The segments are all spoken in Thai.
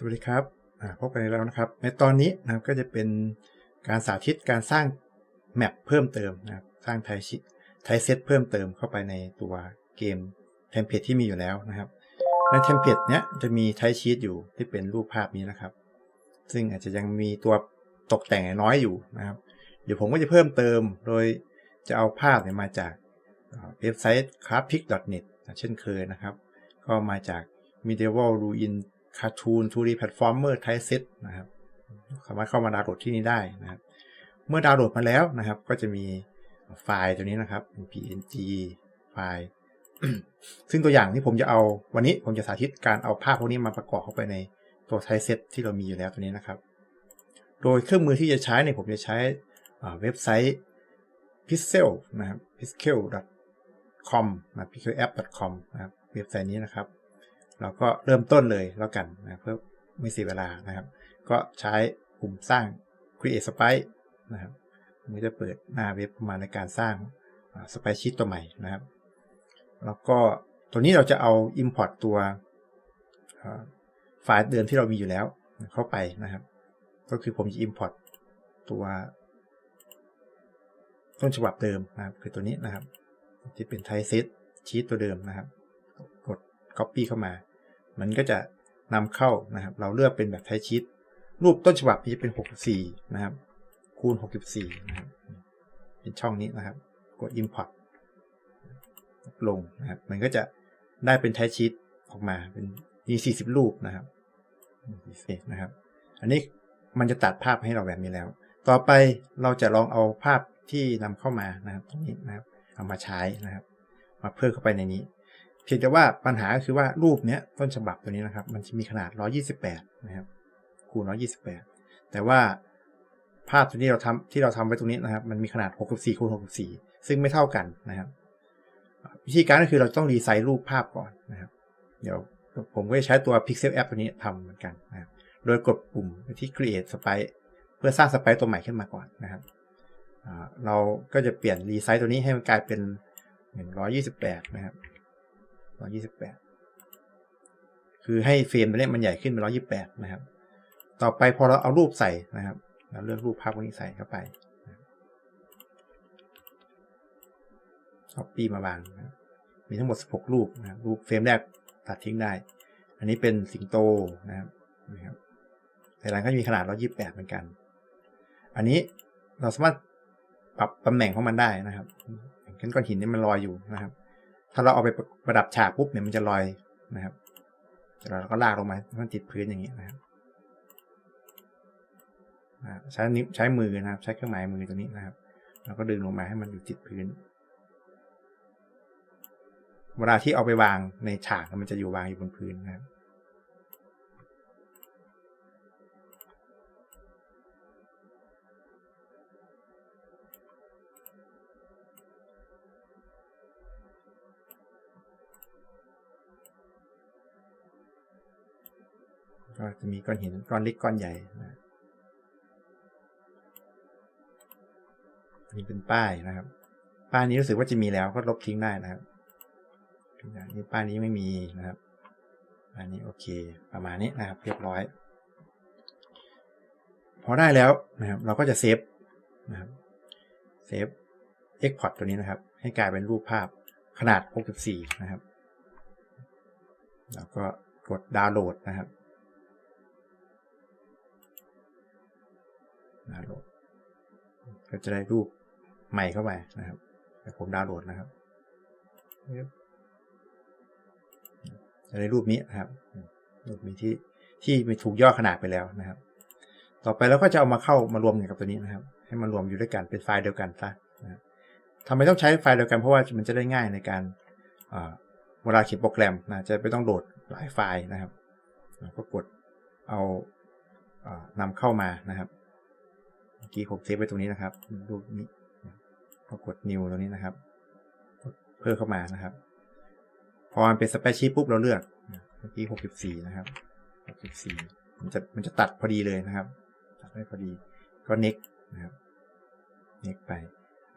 สวัสดีครับพบกันแล้วนะครับ ในตอนนี้นะครับก็จะเป็นการสาธิตการสร้างแมปเพิ่มเติมนะครับสร้างไทชิไทเซตเพิ่มเติมเข้าไปในตัวเกมเทมเพลตที่มีอยู่แล้วนะครับในเทมเพลตเนี้ยจะมีไทชีตอยู่ที่เป็นรูปภาพนี้นะครับ ซึ่งอาจจะยังมีตัวตกแต่งน้อยอยู่นะครับ เดี๋ยวผมก็จะเพิ่มเติมโดยจะเอาภาพเนี่ยมาจากเว็บไซต์ c r a f p i c net เช่นเคยนะครับ ก็มาจาก medieval ruin cartoon 2D platformer type set นะครับสามารถเข้ามาดาวน์โหลดที่นี่ได้นะครับ เมื่อดาวน์โหลดมาแล้วนะครับ ก็จะมีไฟล์ตัวนี้นะครับ png ไฟล์ ซึ่งตัวอย่างที่ผมจะเอาวันนี้ผมจะสาธิตการเอาภาพพวกนี้มาประกอบเข้าไปในตัวไทเซตที่เรามีอยู่แล้วตัวนี้นะครับ โดยเครื่องมือที่จะใช้เนี่ยผมจะใช้เว็บไซต์ pixel นะครับ pixel.com นะ pixelapp.com นะครับ เว็บไซต์นี้นะครับ เราก็เริ่มต้นเลยแล้วกันนะเพื่อไม่เสียเวลานะครับ ก็ใช้ปุ่มสร้าง create sprite นะครับมันจะเปิดหน้าเว็บมาในการสร้าง sprite sheet ตัวใหม่นะครับ แล้วก็ตัวนี้เราจะเอา import ตัวไฟล์เดิมที่เรามีอยู่แล้วเข้าไปนะครับ ก็คือผมจะ import ตัวต้นฉบับเดิมนะครับ คือตัวนี้นะครับ ที่เป็น type set sheet ตัวเดิมนะครับ กด copy เข้ามา มันก็จะนำเข้านะครับ เราเลือกเป็นแบบไทชีตรูปต้นฉบับจะเป็น 64 นะครับ คูณ 64 นะครับ เป็นช่องนี้นะครับ กด import ลงนะครับ มันก็จะได้เป็นไทชีตออกมาเป็นมี 40 รูปนะครับนะครับ อันนี้มันจะตัดภาพให้เราแบบนี้แล้ว ต่อไปเราจะลองเอาภาพที่นำเข้ามานะครับ ตรงนี้นะครับ เอามาใช้นะครับ มาเพิ่มเข้าไปในนี้ พียงแต่ว่าปัญหาคือว่ารูปเนี้ยต้นฉบับตัวนี้นะครับ มันจะมีขนาด 128 นะครับ คูณ 128 แต่ว่าภาพตัวนี้เราทำที่เราทำไว้ตรงนี้นะครับ มันมีขนาด 64 คูณ 64 ซึ่งไม่เท่ากันนะครับ วิธีการก็คือเราต้องรีไซส์รูปภาพก่อนนะครับ เดี๋ยวผมก็จะใช้ตัว Pixel App ตัวนี้ทำเหมือนกันนะครับโดยกดปุ่มที่ Create Sprite เพื่อสร้างสไปร์ตัวใหม่ขึ้นมาก่อนนะครับ เราก็จะเปลี่ยนรีไซส์ตัวนี้ให้มันกลายเป็น 128 นะครับ 128คือให้เฟรมตัวนี้มันใหญ่ขึ้นเป็น128นะครับ ต่อไปพอเราเอารูปใส่นะครับ เราเลือกรูปภาพพวกนี้ใส่เข้าไป Copy มาวางนะมีทั้งหมด 16 รูปนะครับรูปเฟรมแรกตัดทิ้งได้ อันนี้เป็นสิงโตนะครับนะครับแต่หลังก็มีขนาด 128 เหมือนกัน อันนี้เราสามารถปรับตำแหน่งของมันได้นะครับเช่นก้อนหินนี่มันลอยอยู่นะครับ ถ้าเราเอาไปประดับฉากปุ๊บเนี่ยมันจะลอยนะครับเราก็ลากลงมามันติดพื้นอย่างนี้นะครับใช้นิ้วใช้มือนะครับ ใช้เครื่องหมายมือตัวนี้นะครับเราก็ดึงลงมาให้มันอยู่ติดพื้น เวลาที่เอาไปวางในฉากมันจะอยู่วางอยู่บนพื้นนะครับ ก็จะมีก้อนหินก้อนเล็กก้อนใหญ่นะนี่เป็นป้ายนะครับ ป้ายนี้รู้สึกว่าจะมีแล้วก็ลบทิ้งได้นะครับนี่ป้ายนี้ไม่มีนะครับป้ายนี้โอเค ประมาณนี้นะครับ เรียบร้อย พอได้แล้วนะครับ เราก็จะเซฟนะครับเซฟ Export ตัวนี้นะครับ ให้กลายเป็นรูปภาพขนาด 64 นะครับ แล้วก็กดดาวน์โหลดนะครับ ดาวน์โหลด ก็จะได้รูปใหม่เข้าไปนะครับแต่ผมดาวน์โหลดนะครับจะได้รูปนี้นะครับ รูปนี้ที่ที่ไม่ถูกย่อขนาดไปแล้วนะครับ ต่อไปเราก็จะเอามาเข้ามารวมกันกับตัวนี้นะครับ ให้มันรวมอยู่ด้วยกันเป็นไฟล์เดียวกันซะนะทำไมต้องใช้ไฟล์เดียวกันเพราะว่ามันจะได้ง่ายในการเวลาเขียนโปรแกรมนะจะไม่ต้องโหลดหลายไฟล์นะครับเราก็กดเอานำเข้ามานะครับ เมื่อกี้ผมเซฟไว้ตรงนี้นะครับ รูปนี้พอกด new ตรงนี้นะครับ เพิ่มเข้ามานะครับ พอมันเป็นสเปซชีปุ๊บเราเลือก เมื่อกี้หกสิบสี่นะครับหกสิบสี่มันจะมันจะตัดพอดีเลยนะครับ ตัดได้พอดีก็ next นะครับ next ไป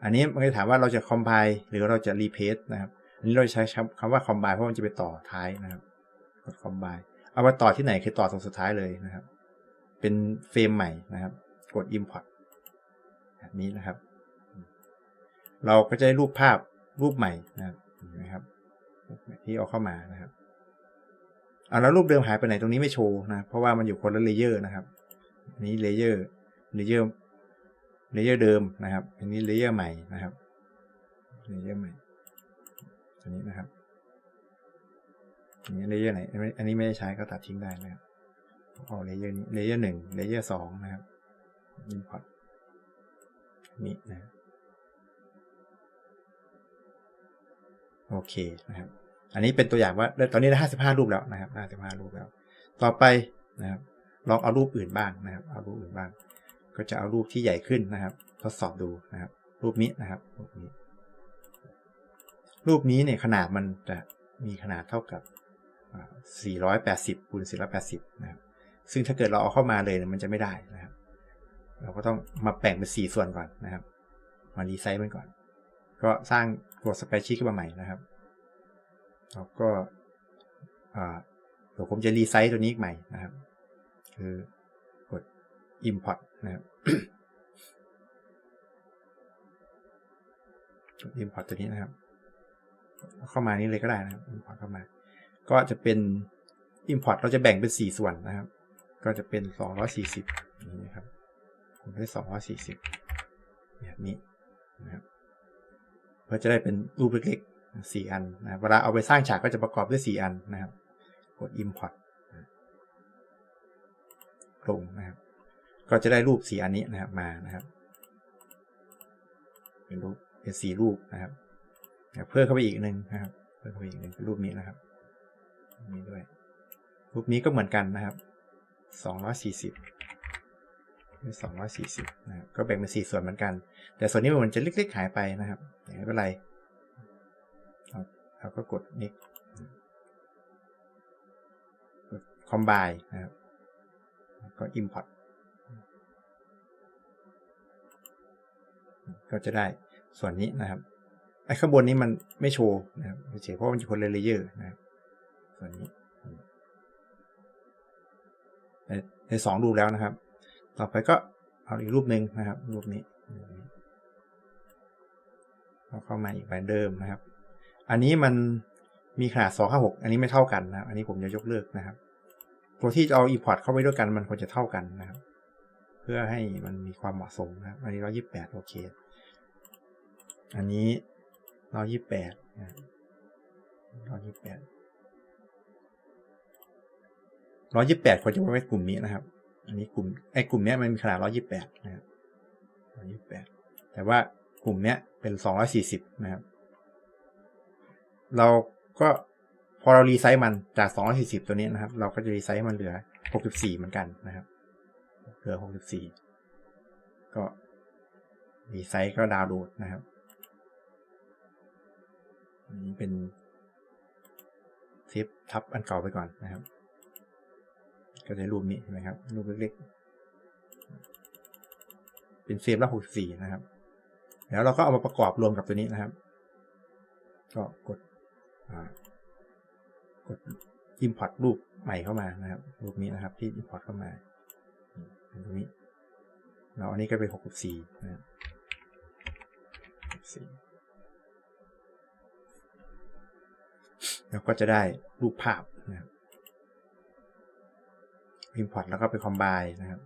อันนี้มันจะถามว่าเราจะ compile หรือเราจะ replace นะครับ อันนี้เราใช้คำว่า combine เพราะมันจะไปต่อท้ายนะครับ กด combine เอาไปต่อที่ไหนคือต่อตรงสุดท้ายเลยนะครับ เป็นเฟรมใหม่นะครับ กด import แบบนี้นะครับ เราก็จะได้รูปภาพรูปใหม่นะครับนะครับที่เอาเข้ามานะครับเอาแล้วรูปเดิมหายไปไหนตรงนี้ไม่โชว์นะ เพราะว่ามันอยู่คนละเลเยอร์นะครับอันนี้เลเยอร์เลเยอร์เลเยอร์เดิมนะครับ อันนี้เลเยอร์ใหม่นะครับเลเยอร์ใหม่อันนี้นะครับอันนี้เลเยอร์ไหนอันนี้อันนี้ไม่ได้ใช้ก็ตัดทิ้งได้นะครับเอาเลเยอร์นี้เลเยอร์หนึ่งเลเยอร์สองนะครับ import นี่นะโอเคนะครับ อันนี้เป็นตัวอย่างว่าตอนนี้ได้ห้าสิบห้ารูปแล้วนะครับห้าสิบห้ารูปแล้ว ต่อไปนะครับ ลองเอารูปอื่นบ้างนะครับ เอารูปอื่นบ้าง ก็จะเอารูปที่ใหญ่ขึ้นนะครับ ทดสอบดูนะครับ รูปนี้นะครับ รูปนี้ รูปนี้เนี่ยขนาดมันจะมีขนาดเท่ากับ 480คูณ480 นะครับ ซึ่งถ้าเกิดเราเอาเข้ามาเลยมันจะไม่ได้นะครับ เราก็ต้องมาแบ่งเป็น4ส่วนก่อนนะครับ มารีไซส์มันก่อน ก็สร้างตัวสเปซชีขึ้นมาใหม่นะครับแล้วก็เดี๋ยวผมจะรีไซส์ตัวนี้อีกใหม่นะครับ คือกด import นะครับกด import ตัวนี้นะครับ เข้ามานี้เลยก็ได้นะครับ import เข้ามา ก็จะเป็น import เราจะแบ่งเป็น 4 ส่วนนะครับ ก็จะเป็น 240นี่นะครับ ผมได้240แบบนี้นะครับเพื่อจะได้เป็นรูปเล็กๆ4อันนะเวลาเอาไปสร้างฉากก็จะประกอบด้วย 4 อันนะครับ กด import ลงนะครับ ก็จะได้รูป 4 อันนี้นะครับมานะครับ เป็นรูปเป็น4รูปนะครับเพิ่มเข้าไปอีกหนึ่งนะครับ เพิ่มเข้าไปอีกหนึ่งเป็นรูปนี้นะครับนี้ด้วยรูปนี้ก็เหมือนกันนะครับ 240 240นะครับก็แบ่งเป็น4ส่วนเหมือนกัน แต่ส่วนนี้มันจะเล็กๆหายไปนะครับไม่เป็นไรเราก็กด next กด combine นะครับก็ import ก็จะได้ส่วนนี้นะครับไอ้ข้างบนนี้มันไม่โชว์นะครับเฉยเพราะมันอยู่คนเลเยอร์นะครับส่วนนี้ในสองรูแล้วนะครับ ต่อไปก็เอาอีกรูปหนึ่งนะครับ รูปนี้เอาเข้ามาอีกแบบเดิมนะครับ อันนี้มันมีขนาด256อันนี้ไม่เท่ากันนะครับ อันนี้ผมจะยกเลิกนะครับ ตัวที่จะเอา import เข้าไปด้วยกันมันควรจะเท่ากันนะครับ เพื่อให้มันมีความเหมาะสมนะครับ อันนี้128โอเค อันนี้128 128ร้อยยี่แปดควรจะไว้กลุ่มนี้นะครับ อันนี้กลุ่มไอ้กลุ่มเนี้ยมันมีขนาดร้อยี่แปดนะครับร้อยี่แปดแต่ว่ากลุ่มเนี้ยเป็นสองร้อยสี่สิบนะครับ เราก็พอเรารีไซส์มันจากสองร้อสี่สิบตัวนี้นะครับ เราก็จะรีไซส์มันเหลือหกสิบสี่เหมือนกันนะครับ เหลือหกสิบสี่ก็รีไซส์ก็ดาวน์โหลดนะครับอันนี้เป็นเซฟทับอันเก่าไปก่อนนะครับ ก็จะรูปนี้ใช่ไหมครับ รูปเล็กๆ เป็นเฟรมละหกสี่นะครับ แล้วเราก็เอามาประกอบรวมกับตัวนี้นะครับ ก็กดกด import รูปใหม่เข้ามานะครับ รูปนี้นะครับ ที่ import เข้ามาตรงนี้เราอันนี้ก็เป็นหกสี่นะครับแล้วก็จะได้รูปภาพนะครับ import แล้วก็ไป combine นะครับ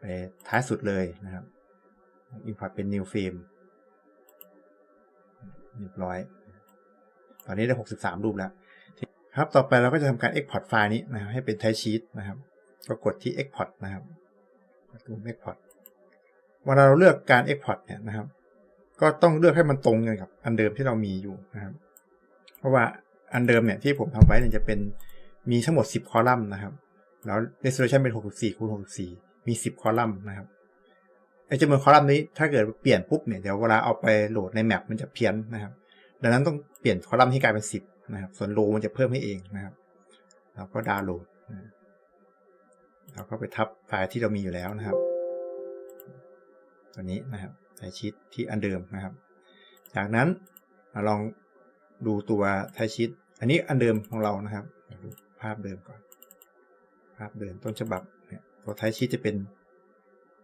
ไปท้ายสุดเลยนะครับ import เป็น new frame เรียบร้อย ตอนนี้ได้ 63 รูปแล้ว ครับ ต่อไปเราก็จะทำการ export ไฟล์นี้นะครับ ให้เป็น type sheet นะครับ ก็กดที่ export นะครับกดปุ่ม export เวลาเราเลือกการ export เนี่ยนะครับ ก็ต้องเลือกให้มันตรงกันกับอันเดิมที่เรามีอยู่นะครับ เพราะว่าอันเดิมเนี่ยที่ผมทำไว้เนี่ยจะเป็นมีทั้งหมด 10 คอลัมน์นะครับ แล้ว resolution เป็น 64คูณ64 มี 10 คอลัมน์นะครับไอ้จำนวนคอลัมน์นี้ถ้าเกิดเปลี่ยนปุ๊บเนี่ยเดี๋ยวเวลาเอาไปโหลดในแมปมันจะเพี้ยนนะครับ ดังนั้นต้องเปลี่ยนคอลัมน์ให้กลายเป็น 10 นะครับ ส่วนโลมันจะเพิ่มให้เองนะครับเราก็ดาวน์โหลดเราก็ไปทับไฟล์ที่เรามีอยู่แล้วนะครับ ตัวนี้นะครับไฟล์ชีตที่อันเดิมนะครับ จากนั้นมาลองดูตัวไทชีตอันนี้อันเดิมของเรานะครับดูภาพเดิมก่อน ภาพเดิมต้นฉบับเนี่ยตัวไทยชีตจะเป็น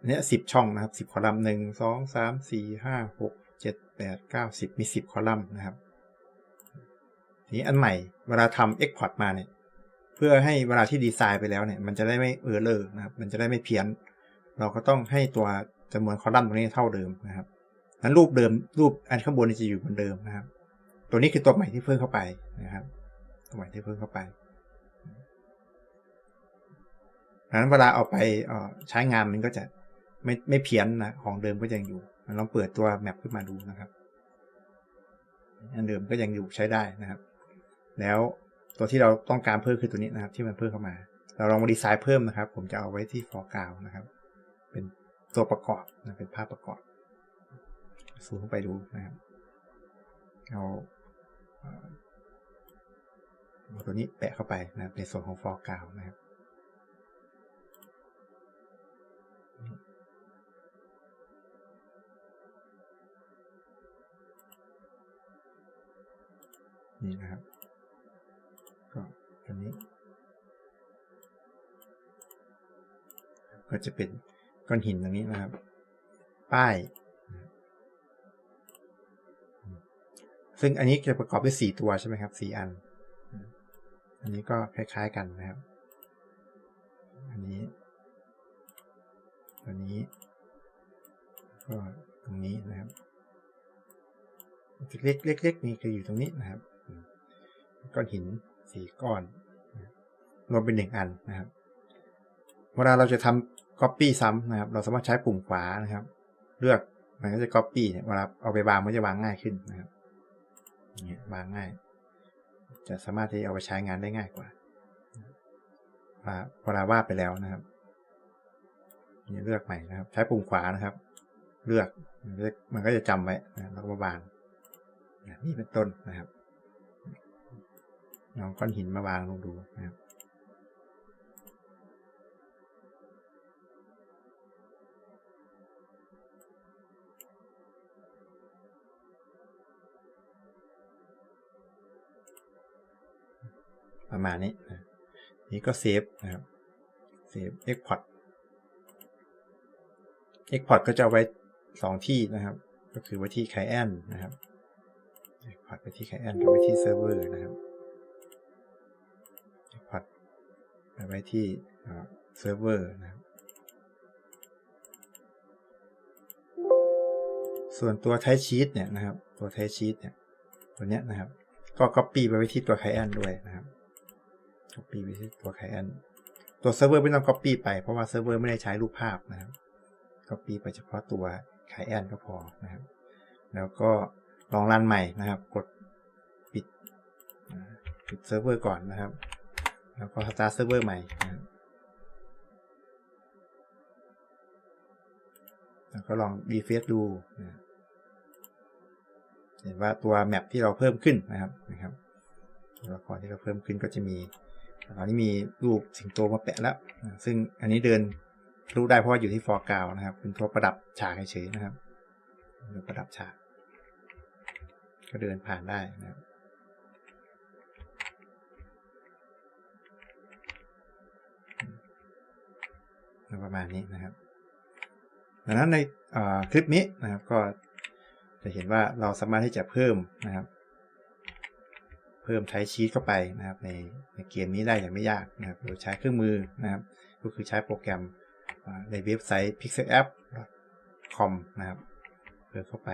เนี้ยสิบช่องนะครับสิบคอลัมน์หนึ่งสองสามสี่ห้าหกเจ็ดแปดเก้าสิบมีสิบคอลัมน์นะครับทีนี้อันใหม่เวลาทำ Export มาเนี่ย เพื่อให้เวลาที่ดีไซน์ไปแล้วเนี่ย มันจะได้ไม่เออเลอร์นะครับ มันจะได้ไม่เพี้ยน เราก็ต้องให้ตัวจำนวนคอลัมน์ตรงนี้เท่าเดิมนะครับนั้นรูปเดิมรูปอันข้างบนจะอยู่เหมือนเดิมนะครับ ตัวนี้คือตัวใหม่ที่เพิ่มเข้าไปนะครับ ตัวใหม่ที่เพิ่มเข้าไป ดังนั้นเวลาเอาไปใช้งานมันก็จะไม่ไม่เพี้ยนนะของเดิมก็ยังอยู่ลองเปิดตัวแมปขึ้นมาดูนะครับอันเดิมก็ยังอยู่ใช้ได้นะครับ แล้วตัวที่เราต้องการเพิ่มคือตัวนี้นะครับ ที่มันเพิ่มเข้ามา เราลองมาดีไซน์เพิ่มนะครับ ผมจะเอาไว้ที่ foreground นะครับ เป็นตัวประกอบนะเป็นภาพประกอบซูมเข้าไปดูนะครับเอาตัวนี้แปะเข้าไปนะครับในส่วนของ foreground นะครับ นี่นะครับก็ตัวนี้ ก็จะเป็นก้อนหินตรงนี้นะครับ ป้าย ซึ่งอันนี้จะประกอบด้วยสี่ตัวใช่ไหมครับสี่อัน อันนี้ก็คล้ายๆกันนะครับ อันนี้ตัวนี้ก็ตรงนี้นะครับเล็กเล็กๆนี่คืออยู่ตรงนี้นะครับ ก้อนหินสี่ก้อนรวมเป็นหนึ่งอันนะครับ เวลาเราจะทำ copy ซ้ำนะครับ เราสามารถใช้ปุ่มขวานะครับ เลือกมันก็จะ copy เนี่ยเวลาเอาไปวางมันจะวางง่ายขึ้นนะครับเนี่ยวางง่าย จะสามารถที่เอาไปใช้งานได้ง่ายกว่าเวลาวาดไปแล้วนะครับนี่เลือกใหม่นะครับ ใช้ปุ่มขวานะครับ เลือกมันก็จะจำไว้นะแล้วก็วางนี่เป็นต้นนะครับ ลองก้อนหินมาวางลงดูนะครับประมาณนี้นะนี่ก็เซฟนะครับ เซฟ Export Export ก็จะไว้สองที่นะครับ ก็คือไว้ที่ Client นะครับ Export ไปที่ Client กับไว้ที่เซิร์ฟเวอร์นะครับ ไปไว้ที่เซิร์ฟเวอร์นะครับส่วนตัว Type Sheet เนี่ยนะครับ ตัว Type Sheet เนี่ย ตัวเนี้ยนะครับ ก็ Copy ไปไว้ที่ตัว Client ด้วยนะครับ Copy ไปที่ตัว Client ตัวเซิร์ฟเวอร์ไม่ต้อง Copy ไปเพราะว่าเซิร์ฟเวอร์ไม่ได้ใช้รูปภาพนะครับ Copy ไปเฉพาะตัว Client ก็พอนะครับ แล้วก็ลองรันใหม่นะครับ กดปิดปิดเซิร์ฟเวอร์ก่อนนะครับ แล้วก็สตาร์ทเซิร์ฟเวอร์ใหม่นะครับแล้วก็ลองดีเฟซดูนะเห็นว่าตัวแมปที่เราเพิ่มขึ้นนะครับนะครับตัวละครที่เราเพิ่มขึ้นก็จะมีตอนนี้มีรูปสิงโตมาแปะแล้ว ซึ่งอันนี้เดินรู้ได้เพราะว่าอยู่ที่ฟอร์กาวนะครับ เป็นตัวประดับฉากเฉยๆนะครับประดับฉาก ก็เดินผ่านได้นะครับ ประมาณนี้นะครับ ดังนั้นในคลิปนี้นะครับก็จะเห็นว่าเราสามารถที่จะเพิ่มนะครับ เพิ่มไทชีตเข้าไปนะครับ ในในเกมนี้ได้อย่างไม่ยากนะครับโดยใช้เครื่องมือนะครับ ก็คือใช้โปรแกรมในเว็บไซต์ pixelapp.com นะครับเพิ่มเข้าไป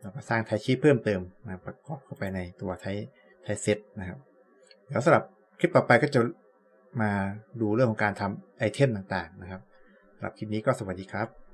เราก็สร้างไทชีตเพิ่มเติมนะประกอบเข้าไปในตัวไทไทเซตนะครับ เดี๋ยวสำหรับคลิปต่อไปก็จะ มาดูเรื่องของการทำไอเทมต่างๆนะครับสำหรับคลิปนี้ก็สวัสดีครับ